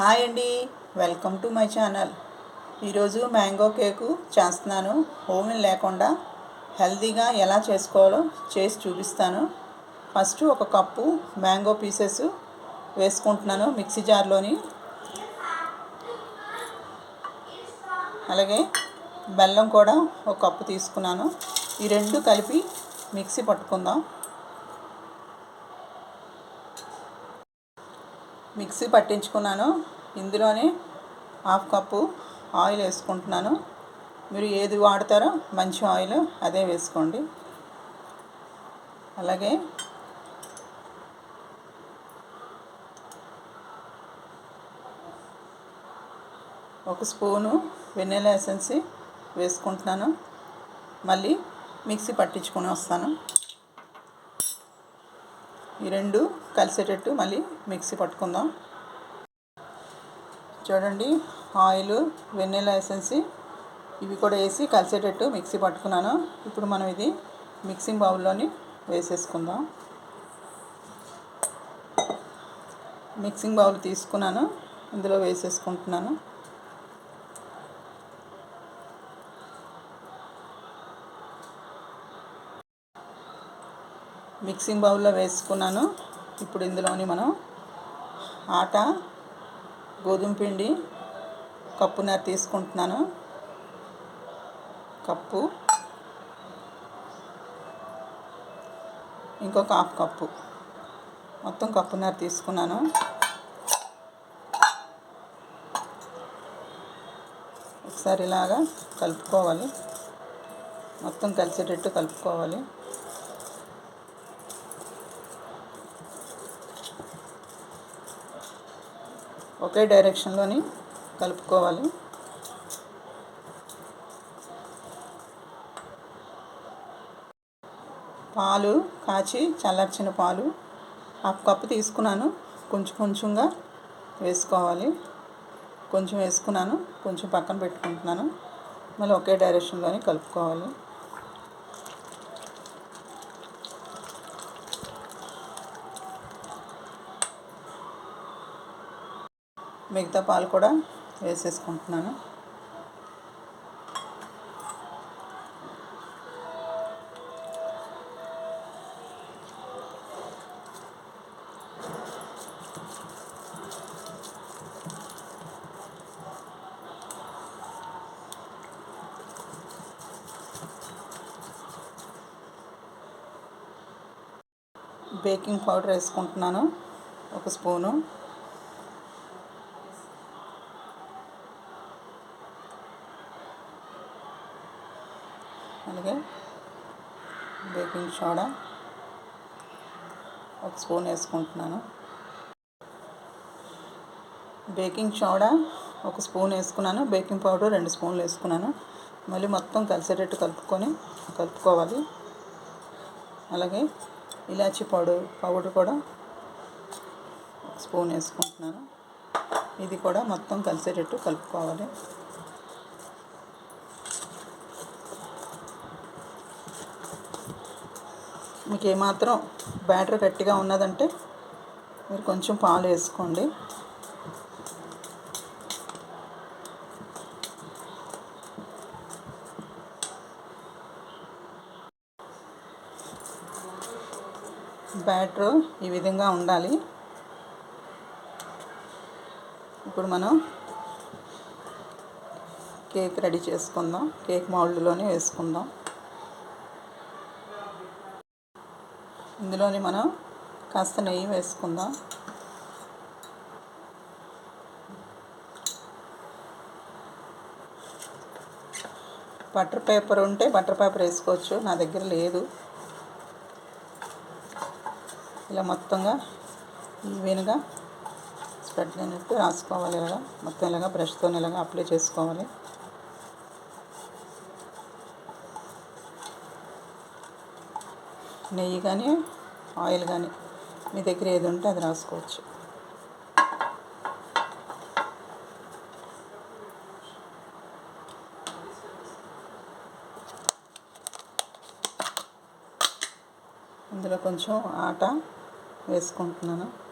Hi అండి. Welcome to my channel. ఈరోజు mango cake చేస్తున్నాను. ఓవెన్ లేకుండా హెల్తీగా ఎలా చేసుకోవాలో చేసి చూపిస్తాను. ఫస్ట్ ఒక కప్పు మ్యాంగో పీసెస్ వేసుకుంటున్నాను మిక్సీ జార్లోని. అలాగే బెల్లం కూడా ఒక కప్పు తీసుకున్నాను. ఈ రెండు కలిపి మిక్సీ పట్టుకుందాం. మిక్సీ పట్టించుకున్నాను. ఇందులోనే హాఫ్ కప్పు ఆయిల్ వేసుకుంటున్నాను. మీరు ఏది వాడతారో మంచి ఆయిల్ అదే వేసుకోండి. అలాగే ఒక స్పూను వెన్నెల ఎసెన్సీ వేసుకుంటున్నాను. మళ్ళీ మిక్సీ పట్టించుకొని వస్తాను. ఈ రెండు కలిసేటట్టు మళ్ళీ మిక్సీ పట్టుకుందాం. చూడండి ఆయిల్ వెన్నెల ఎసెన్స్ ఇవి కూడా వేసి కలిసేటట్టు మిక్సీ పట్టుకున్నాను. ఇప్పుడు మనం ఇది మిక్సింగ్ బౌల్లోని వేసేసుకుందాం. మిక్సింగ్ బౌల్ తీసుకున్నాను ఇందులో వేసేసుకుంటున్నాను. మిక్సింగ్ బౌల్లో వేసుకున్నాను. ఇప్పుడు ఇందులోని మనం ఆట గోధుమ పిండి కప్పున్నర తీసుకుంటున్నాను. కప్పు. ఇంకొక హాఫ్ కప్పు. మొత్తం కప్పున్నర తీసుకున్నాను. ఒకసారి ఇలాగా కలుపుకోవాలి. మొత్తం కలిసేటట్టు కలుపుకోవాలి. ఒకే డైరెక్షన్లోని కలుపుకోవాలి. పాలు కాచి చల్లార్చిన పాలు హాఫ్ కప్పు తీసుకున్నాను. కొంచెం కొంచెంగా వేసుకోవాలి. కొంచెం వేసుకున్నాను. కొంచెం పక్కన పెట్టుకుంటున్నాను. మళ్ళీ ఒకే డైరెక్షన్లోనే కలుపుకోవాలి. మిగతా పాలు కూడా వేసేసుకుంటున్నాను. బేకింగ్ పౌడర్ వేసుకుంటున్నాను. ఒక స్పూను. అలాగే బేకింగ్ సోడా ఒక స్పూన్ వేసుకుంటున్నాను. బేకింగ్ సోడా ఒక స్పూన్ వేసుకున్నాను. బేకింగ్ పౌడర్ రెండు స్పూన్లు వేసుకున్నాను. మళ్ళీ మొత్తం కలిసేటట్టు కలుపుకొని కలుపుకోవాలి. అలాగే ఇలాచీ పౌడర్ పౌడర్ కూడా ఒక స్పూన్ వేసుకుంటున్నాను. ఇది కూడా మొత్తం కలిసేటట్టు కలుపుకోవాలి. మీకు ఏమాత్రం బ్యాటర్ గట్టిగా ఉన్నదంటే మీరు కొంచెం పాలు వేసుకోండి. బ్యాటర్ ఈ విధంగా ఉండాలి. ఇప్పుడు మనం కేక్ రెడీ చేసుకుందాం. కేక్ మౌల్డ్లోనే వేసుకుందాం. ఇందులోని మనం కాస్త నెయ్యి వేసుకుందాం. బటర్ పేపర్ ఉంటే బటర్ పేపర్ వేసుకోవచ్చు నా దగ్గర లేదు. ఇలా మొత్తంగా ఈవెన్గా స్ప్రెడ్ అయినట్టు రాసుకోవాలి ఇలాగా. మొత్తం ఇలాగా బ్రష్తో ఇలాగా అప్లై చేసుకోవాలి. నెయ్యి కానీ ఆయిల్ కానీ మీ దగ్గర ఏది ఉంటే అది రాసుకోవచ్చు. ఇందులో కొంచెం ఆట వేసుకుంటున్నాను.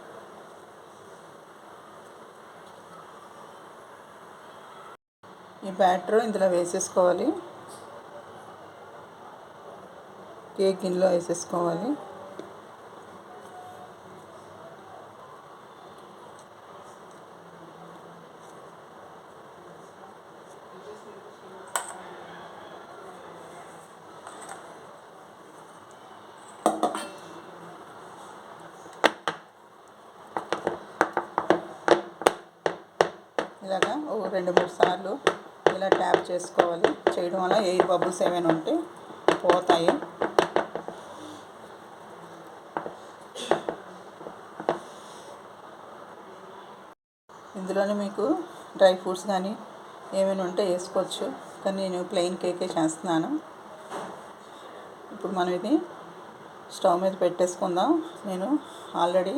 ఈ బ్యాటర్ ఇందులో వేసేసుకోవాలి. కేక్ గిన్నెలో వేసేసుకోవాలి. ఇలాగా ఓ రెండు మూడు సార్లు ఇలా ట్యాప్ చేసుకోవాలి. చేయడం వల్ల ఎయిర్ బబుల్స్ ఏమైనా ఉంటే పోతాయి. ఇందులోనే మీకు డ్రై ఫ్రూట్స్ కానీ ఏమైనా ఉంటే వేసుకోవచ్చు. కానీ నేను ప్లెయిన్ కేకే చేస్తున్నాను. ఇప్పుడు మనం ఇది స్టవ్ మీద పెట్టేసుకుందాం. నేను ఆల్రెడీ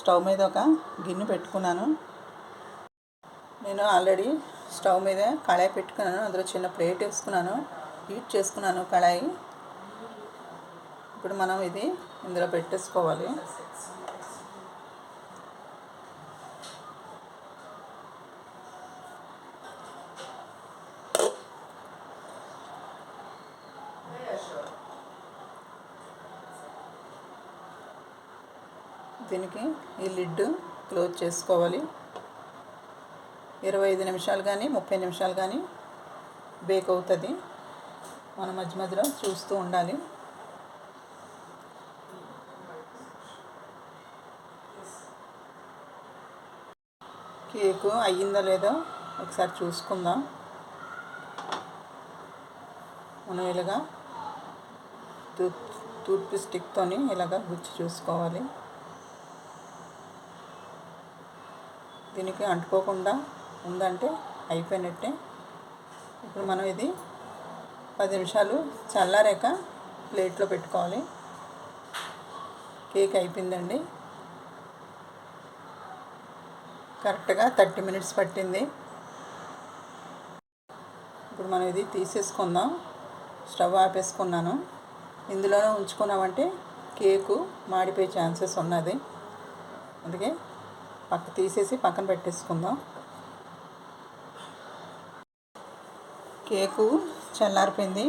స్టవ్ మీద ఒక గిన్నె పెట్టుకున్నాను. నేను ఆల్రెడీ స్టవ్ మీద కళాయి పెట్టుకున్నాను. అందులో చిన్న ప్లేట్ వేసుకున్నాను. హీట్ చేసుకున్నాను కళాయి. ఇప్పుడు మనం ఇది ఇందులో పెట్టేసుకోవాలి. దీనికి ఈ లిడ్ క్లోజ్ చేసుకోవాలి. ఇరవై ఐదు నిమిషాలు కానీ ముప్పై నిమిషాలు కానీ బేక్ అవుతుంది. మనం మధ్య మధ్యలో చూస్తూ ఉండాలి. కేకు అయ్యిందో లేదో ఒకసారి చూసుకుందాం. మనం ఇలాగా టూత్ టూత్ స్టిక్తోని ఇలాగ గుచ్చి చూసుకోవాలి. దీనికి అంటుకోకుండా ఉందంటే అయిపోయినట్టే. ఇప్పుడు మనం ఇది పది నిమిషాలు చల్లారాక ప్లేట్లో పెట్టుకోవాలి. కేక్ అయిపోయిందండి. కరెక్ట్గా థర్టీ మినిట్స్ పట్టింది. ఇప్పుడు మనం ఇది తీసేసుకుందాం. స్టవ్ ఆపేసుకున్నాను. ఇందులోనే ఉంచుకున్నామంటే కేకు మాడిపోయే ఛాన్సెస్ ఉన్నది. అందుకే పక్క తీసేసి పక్కన పెట్టేసుకుందాం. కేకు చల్లారిపోయింది.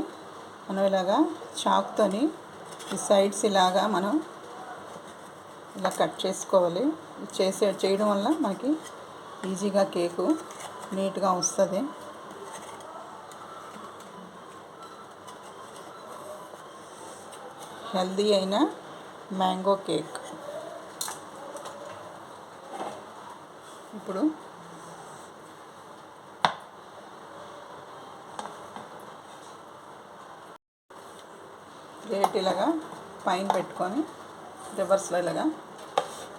మనం ఇలాగా చాక్తోని ఈ సైడ్స్ ఇలాగా మనం ఇలా కట్ చేసుకోవాలి. చేసే చేయడం వల్ల మనకి ఈజీగా కేకు నీట్గా వస్తుంది. హెల్దీ అయిన మ్యాంగో కేక్. ఇప్పుడు ప్లేట్ ఇలాగా పైన పెట్టుకొని రివర్స్లో ఇలాగా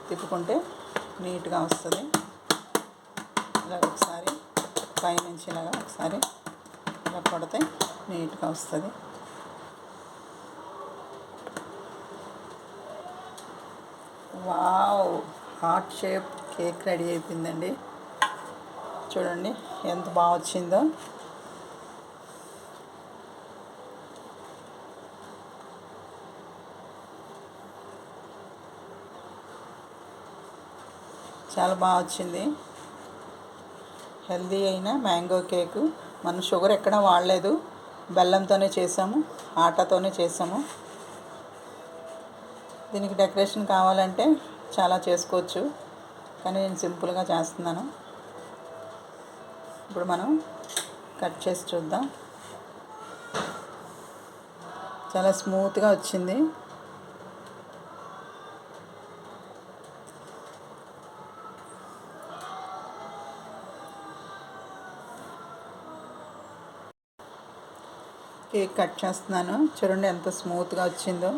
తిప్పుకుంటే నీట్గా వస్తుంది. ఇలా ఒకసారి పైనుంచి ఇలాగా ఒకసారి ఇలా కొడితే నీట్గా వస్తుంది. Wow! Heart shape cake ready అయిపోయిందండి. చూడండి ఎంత బాగా వచ్చిందో. చాలా బాగా వచ్చింది. హెల్దీ అయిన మ్యాంగో కేకు. మనం షుగర్ ఎక్కడ వాడలేదు. బెల్లంతోనే చేసాము ఆటతోనే చేసాము. దీనికి డెకరేషన్ కావాలంటే చాలా చేసుకోవచ్చు. కానీ నేను సింపుల్గా చేస్తున్నాను. ఇప్పుడు మనం కట్ చేసి చూద్దాం. చాలా స్మూత్గా వచ్చింది. కేక్ కట్ చేస్తున్నాను. చూడండి ఎంత స్మూత్గా వచ్చిందో.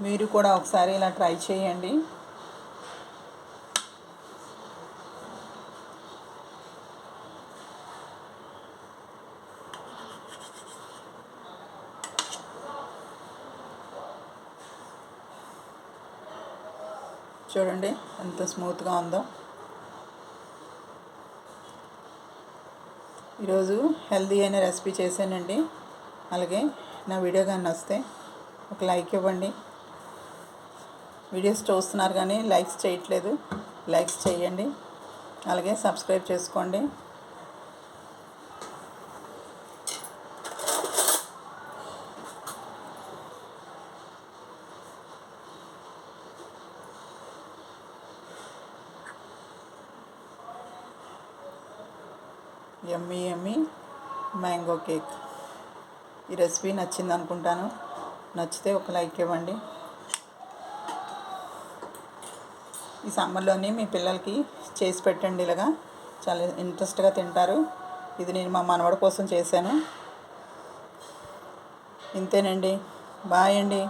మీరు కూడా ఒకసారి ఇలా ట్రై చేయండి. చూడండి ఎంత స్మూత్గా ఉందో. ఈరోజు హెల్దీ అయిన రెసిపీ చేశానండి. అలాగే నా వీడియో కానీ వస్తే ఒక లైక్ ఇవ్వండి. వీడియోస్ చూస్తున్నారు కానీ లైక్స్ చేయట్లేదు. లైక్స్ చేయండి. అలాగే సబ్స్క్రైబ్ చేసుకోండి. ఎమ్మీ ఎమ్మీ మ్యాంగో కేక్ ఈ రెసిపీ నచ్చింది అనుకుంటాను. నచ్చితే ఒక లైక్ ఇవ్వండి. ఈ సమ్మర్లోనే మీ పిల్లలకి చేసి పెట్టండి ఇలాగా. చాలా ఇంట్రెస్ట్గా తింటారు. ఇది నేను మా మనవడి కోసం చేశాను. ఇంతేనండి. బాయ్ అండి.